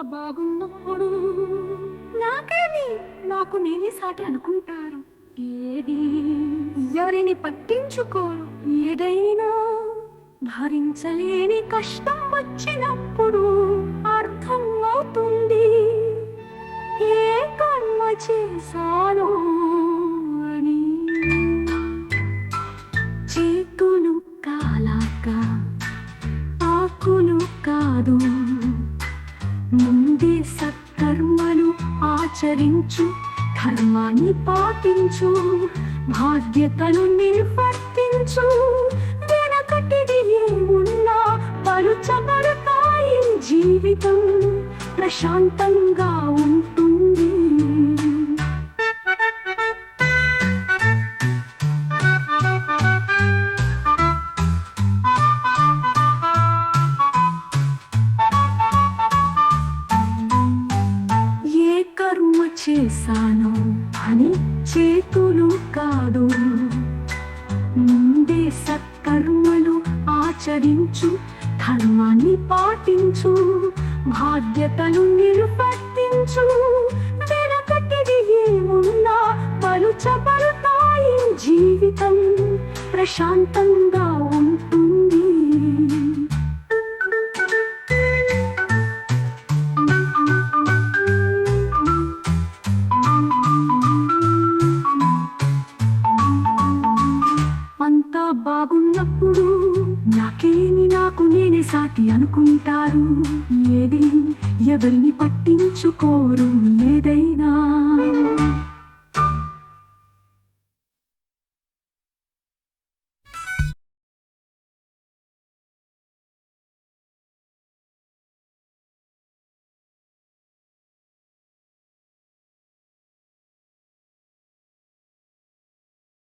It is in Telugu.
బాగున్నాడు. నాకేమి? నాకు నేనే సాటి అనుకుంటారు. ఏది? ఎవరిని పట్టించుకోరు. ఏదైనా? భరించలేని కష్టం వచ్చినప్పుడు అర్థం అవుతుంది. ఏ కర్మ చేశాను అని. చేతులు కాలాక ఆకులు కాదు. ముందే సత్కర్మలు ఆచరించు ధర్మాన్ని పాటించు బాధ్యతలు నిర్వర్తించు. వెనకటిది ఏమున్నా పలుచబడతాయి జీవితం. ప్రశాంతంగా ఉంటూ చేస్తాను అని చేతులు కాదు. ముందే సత్కర్మలు ఆచరించు ధర్మాన్ని పాటించు బాధ్యతలు నిర్వర్తించు. వెనకటిది ఏమున్నా పలుచబడతాయి జీవితం. ప్రశాంతంగా ఎప్పుడు నాకేమి నాకు నేనే సాటి అనుకుంటారు? ఏది ఎవరిని పట్టించుకోరు? ఏదైనా